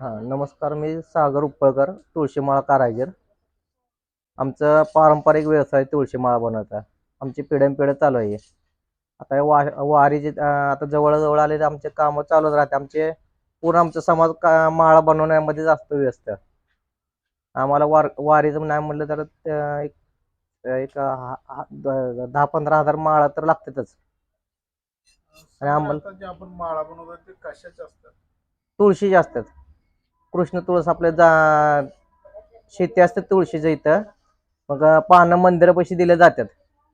हां नमस्कार मी सागर उपळकर तुळशीमाळा कारागीर. आमचं पारंपरिक व्यवसाय तुळशीमाळा बनवता आमची पिढ्यानपिढ्या चालू आहे. आता वा वारीचे आता जवळजवळ आले तर आमचे कामं चालूच राहते. आमचे पूर्ण आमचा समाज का माळा बनवण्यामध्येच असतो व्यस्त. आम्हाला वार वारीचं नाही म्हणलं तर एक एक दहा पंधरा हजार माळा तर लागतातच. आणि आम्हाला- आपण माळा बनवतो ते कशाचे असतात? तुळशीचे असतात. कृष्ण तुळस आपल्या जा शेती असते तुळशीचं इथं. मग पानं मंदिरापाशी दिले जातात.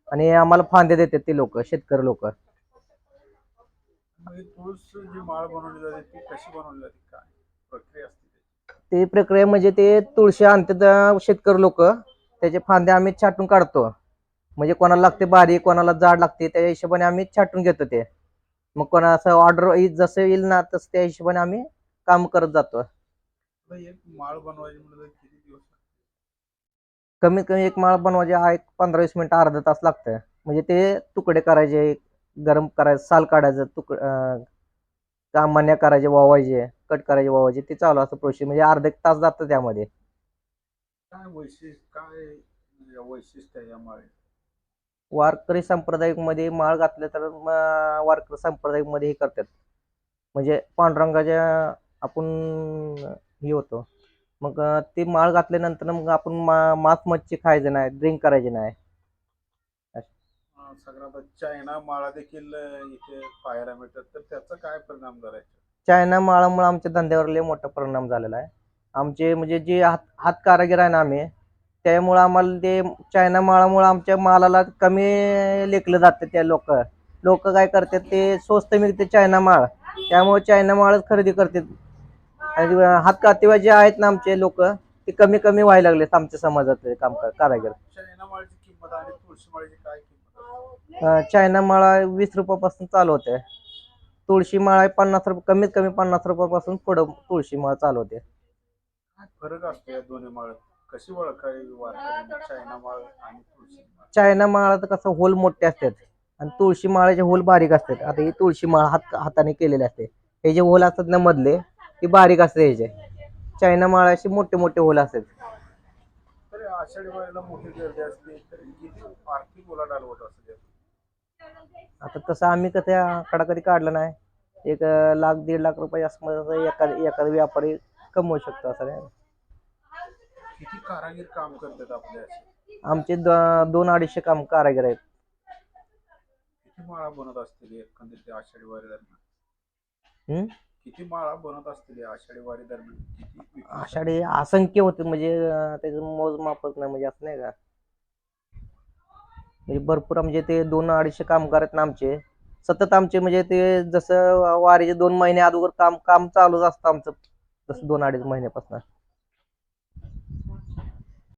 आणि आम्हाला फांदे देतात ते लोक शेतकरी लोक. मग तुळस जी माळ बनवली जाते ती कशी बनवली जाते? काय प्रक्रिया असते? ते प्रक्रिया म्हणजे ते तुळशी आणतात शेतकरी लोक. त्याचे फांदे आम्ही छाटून काढतो. म्हणजे कोणाला लागते बारीक कोणाला जाड लागते त्या हिशोबाने आम्ही छाटून घेतो ते. मग कोणा असं ऑर्डर जसं येईल ना तसं त्या हिशोबाने आम्ही काम करत जातो. एक माळ बनवायची म्हणलं तर किती दिवस? कमीत कमी एक माळ बनवायचे हा एक पंधरा वीस मिनिटं अर्धा तास लागतं म्हणजे ते तुकडे करायचे गरम करायचं साल काढायचं तुक कामान्या करायचे वावायचे कट करायचे वावायचे ते चालू असतं प्रोसेस म्हणजे अर्धा एक तास जातं त्यामध्ये. काय वैशिष्ट्य काय या वैशिष्ट्य आहे या माळे वारकरी संप्रदायिकमध्ये माळ घातले तर वारकरी संप्रदायिकमध्ये हे करतात. म्हणजे पांडुरंगाच्या आपण हे होतो. मग ते माळ घातल्यानंतर मग आपण मा मांस मच्छी खायचं नाही ड्रिंक करायचे नाही. सगळ्यात चायना माळा देखील इथे पाहायला मिळतात. तर त्याचा काय परिणाम झाला याच्यावर? चायना माळामुळे आमच्या धंद्यावर लय मोठा परिणाम झालेला आहे. आमचे म्हणजे जे हात हात कारागीर आहे ना आम्ही त्यामुळे आम्हाला ते चायना माळामुळे आमच्या मालाला कमी लेखलं जातं त्या लोक. लोक काय करतात ते स्वस्त मिळते चायना माळ. त्यामुळे चायना माळच खरेदी करतात. आणि हात कातेवा जे आहेत ना आमचे लोक ते कमी कमी व्हायला लागलेत आमच्या समाजातले काम कारागीर. चायना माळीची किंमत आणि तुळशी माळीची काय किंमत? असते? अं, चायना माळा वीस रुपयापासून चालू होते. तुळशी माळा पन्नास रुपये कमीत कमी पन्नास रुपयापासून पुढं तुळशी माळ चालू होते. काय फरक असतो या दोन्ही माळ? कशी ओळखावी वारकऱ्यांनी चायना माळ आणि तुळशी माळ? चायना माळात कसं होल मोठे असतात आणि तुळशी माळाचे होल बारीक असतात. आता ही तुळशी माळ हात हाताने केलेले असते. हे जे होल असतात ना मधले ते बारीक असते ह्याचे चायना माळाचे मोठे मोठे होल असतात तरी आषाढी वारीला मोठी गर्दी असते तर किती आर्थिक उलाढाल होत असते आता तसं आम्ही कसं आकडा कधी काढला नाही. एक अं, लाख दीड लाख रुपये असं एखादा एखादा व्यापारी कमवू शकतो असं नाही. किती कारागीर काम करतात आपल्या? आमचे द- दोन अडीचशे काम कारागीर आहेत. किती माळा बनत असतील एकंदरीत त्या आषाढी वारी दरम्यान? हम्म? किती माळा बनत असतील या आषाढी वारी दरम्यान? किती विक्री आषाढी असंख्य होते म्हणजे अं, त्याचं मोजमापच नाही म्हणजे असं नाही का? म्हणजे भरपूर म्हणजे ते दोन अडीचशे कामगार आहेत ना आमचे. सतत आमचे म्हणजे ते जसं वारीचे दोन महिने अगोदर काम काम चालूच असतं आमचं. तसं दोन अडीच महिन्यापासून.